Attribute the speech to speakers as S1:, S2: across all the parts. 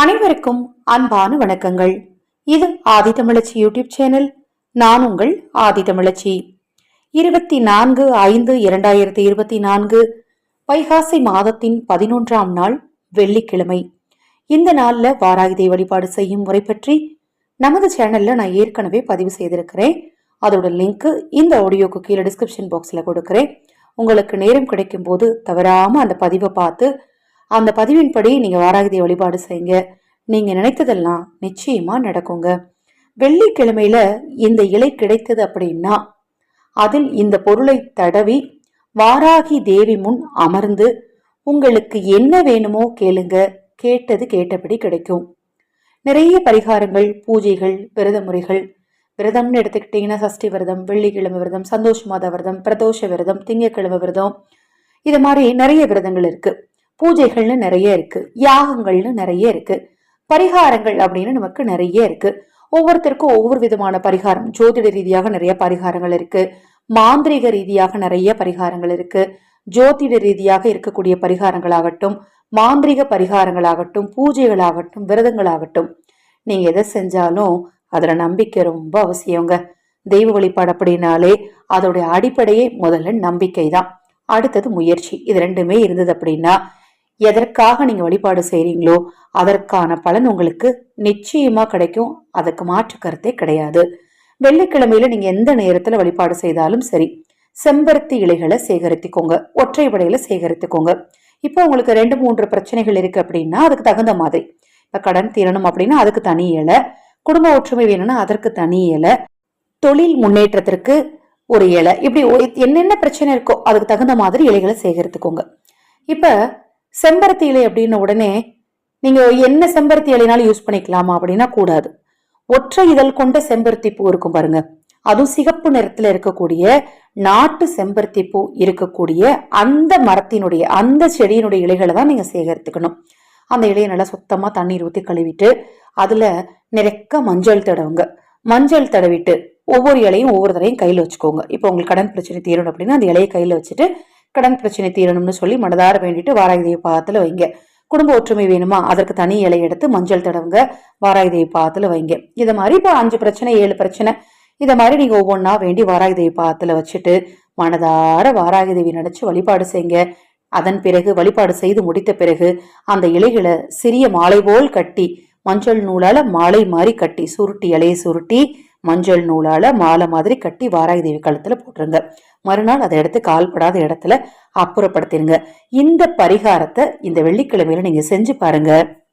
S1: அனைவருக்கும் அன்பான வணக்கங்கள். இது ஆதி தமிழச்சி யூடியூப் சேனல். நான் உங்கள் ஆதி தமிழச்சி இருபத்தி நான்கு ஐந்து இரண்டாயிரத்தி இருபத்தி நான்கு வைகாசி மாதத்தின் பதினொன்றாம் நாள் வெள்ளிக்கிழமை. இந்த நாளில் வாராயுதை வழிபாடு செய்யும் முறை பற்றி நமது சேனல்ல நான் ஏற்கனவே பதிவு செய்திருக்கிறேன். அதோட லிங்க் இந்த ஆடியோக்கு கீழே டிஸ்கிரிப்ஷன் பாக்ஸில் கொடுக்குறேன். உங்களுக்கு நேரம் கிடைக்கும் போது தவறாமல் அந்த பதிவை பார்த்து அந்த பதிவின்படி நீங்க வாராகிதை வழிபாடு செய்யுங்க. நீங்க நினைத்ததெல்லாம் நிச்சயமா நடக்குங்க. வெள்ளிக்கிழமையில இந்த இலை கிடைத்தது அப்படின்னா அதில் இந்த பொருளை தடவி வாராகி தேவி முன் அமர்ந்து உங்களுக்கு என்ன வேணுமோ கேளுங்க. கேட்டது கேட்டபடி கிடைக்கும். நிறைய பரிகாரங்கள் பூஜைகள் விரத முறைகள். விரதம்னு எடுத்துக்கிட்டிங்கன்னா சஷ்டி விரதம் வெள்ளிக்கிழமை விரதம் சந்தோஷ மாத விரதம் பிரதோஷ விரதம் திங்கக்கிழமை விரதம். இது மாதிரி நிறைய விரதங்கள் இருக்குது பூஜைகள்னு நிறைய இருக்கு யாகங்கள்னு நிறைய இருக்கு பரிகாரங்கள் அப்படின்னு நமக்கு நிறைய இருக்கு. ஒவ்வொருத்தருக்கும் ஒவ்வொரு விதமான பரிகாரம். ஜோதிட ரீதியாக நிறைய பரிகாரங்கள் இருக்கு. மாந்திரிக ரீதியாக நிறைய பரிகாரங்கள் இருக்கு. ஜோதிட ரீதியாக இருக்கக்கூடிய பரிகாரங்களாகட்டும் மாந்திரிக பரிகாரங்களாகட்டும் பூஜைகளாகட்டும் விரதங்களாகட்டும். நீங்க எதை செஞ்சாலும் அதுல நம்பிக்கை ரொம்ப அவசியங்க. தெய்வ வழிபாடு அப்படின்னாலே அதோடைய அடிப்படையே முதல்ல நம்பிக்கை தான் அடுத்தது முயற்சி. இது ரெண்டுமே இருந்தது அப்படின்னா எதற்காக நீங்க வழிபாடு செய்றீங்களோ அதற்கான பலன் உங்களுக்கு நிச்சயமா கிடைக்கும். அதுக்கு மாற்று கருத்தே கிடையாது. வெள்ளிக்கிழமையில நீங்க எந்த நேரத்துல வழிபாடு செய்தாலும் சரி செம்பருத்தி இலைகளை சேகரித்துக்கோங்க. ஒற்றை படையில சேகரித்துக்கோங்க. இப்போ உங்களுக்கு ரெண்டு மூன்று பிரச்சனைகள் இருக்கு அப்படின்னா அதுக்கு தகுந்த மாதிரி. இப்ப கடன் தீரணும் அப்படின்னா அதுக்கு தனி இலை. குடும்ப ஒற்றுமை வேணும்னா அதற்கு தனி இலை. தொழில் முன்னேற்றத்திற்கு ஒரு இலை. இப்படி என்னென்ன பிரச்சனை இருக்கோ அதுக்கு தகுந்த மாதிரி இலைகளை சேகரித்துக்கோங்க. இப்போ செம்பருத்தி இலை அப்படின்ன உடனே நீங்க என்ன செம்பருத்தி இலைனாலும் யூஸ் பண்ணிக்கலாமா அப்படின்னா கூடாது. ஒற்றை இதழ் கொண்ட செம்பருத்தி பூ இருக்கும் பாருங்க. அதுவும் சிகப்பு நிறத்துல இருக்கக்கூடிய நாட்டு செம்பருத்தி பூ இருக்கக்கூடிய அந்த மரத்தினுடைய அந்த செடியினுடைய இலைகளை தான் நீங்க சேகரித்துக்கணும். அந்த இலையை நல்லா சுத்தமா தண்ணீர் ஊத்தி கழுவிட்டு அதுல நிறைக்க மஞ்சள் தடவுங்க. மஞ்சள் தடவிட்டு ஒவ்வொரு இலையும் ஒவ்வொரு தடையும் கையில் வச்சுக்கோங்க. இப்போ உங்களுக்கு கடன் பிரச்சனை தீரணும் அப்படின்னா அந்த இலையை கையில் வச்சுட்டு கடன் பிரச்சனை தீரணும்னு சொல்லி மனதார வேண்டிட்டு வாராயுதைய பாதத்தில் வைங்க. குடும்ப ஒற்றுமை வேணுமா? அதற்கு தனி இலை எடுத்து மஞ்சள் தடவுங்க. வாராயுதேவி பாதத்தில் வைங்க. இது மாதிரி இப்போ அஞ்சு பிரச்சனை ஏழு பிரச்சனை இதை மாதிரி நீங்கள் ஒவ்வொன்றா வேண்டி வாராயுதேவி பாதத்தில் வச்சுட்டு மனதார வாராயுதேவி நினைச்சு வழிபாடு செய்யுங்க அதன் பிறகு வழிபாடு செய்து முடித்த பிறகு அந்த இலைகளை சிறிய மாலை போல் கட்டி மஞ்சள் நூலால மாலை மாதிரி கட்டி சுருட்டி இலையை சுருட்டி மஞ்சள் நூலால மாலை மாதிரி கட்டி வாராகி தேவி கழுத்துல போட்டுருங்க. மறுநாள் அதை எடுத்து கால்படாத இடத்துல அப்புறப்படுத்திடுங்க இந்த பரிகாரத்தை இந்த வெள்ளிக்கிழமையில நீங்க செஞ்சு பாருங்க.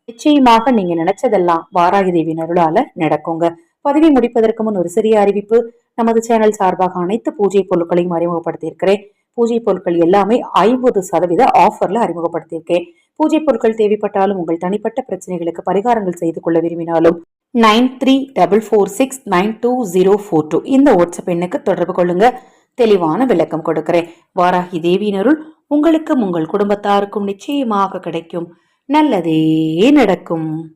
S1: நிச்சயமாக நீங்க நினைச்சதெல்லாம் வாராகி தேவியின் அருளால நடக்குங்க. பதவி முடிப்பதற்கு முன் ஒரு சிறிய அறிவிப்பு. நமது சேனல் சார்பாக அனைத்து பூஜை பொருட்களையும் அறிமுகப்படுத்தியிருக்கிறேன். பூஜை பொருட்கள் எல்லாமே ஐம்பது சதவீத ஆஃபர்ல அறிமுகப்படுத்தியிருக்கேன். பூஜை பொருட்கள் தேவைப்பட்டாலும் உங்கள் தனிப்பட்ட பிரச்சனைகளுக்கு பரிகாரங்கள் செய்து கொள்ள விரும்பினாலும் nine three double four six nine two zero four two இந்த வாட்ஸ்அப் எண்ணுக்கு தொடர்பு கொள்ளுங்க. தெளிவான விளக்கம் கொடுக்கிறேன். வாராகி தேவியினருள் உங்களுக்கும் உங்கள் குடும்பத்தாருக்கும் நிச்சயமாக கிடைக்கும். நல்லதே நடக்கும்.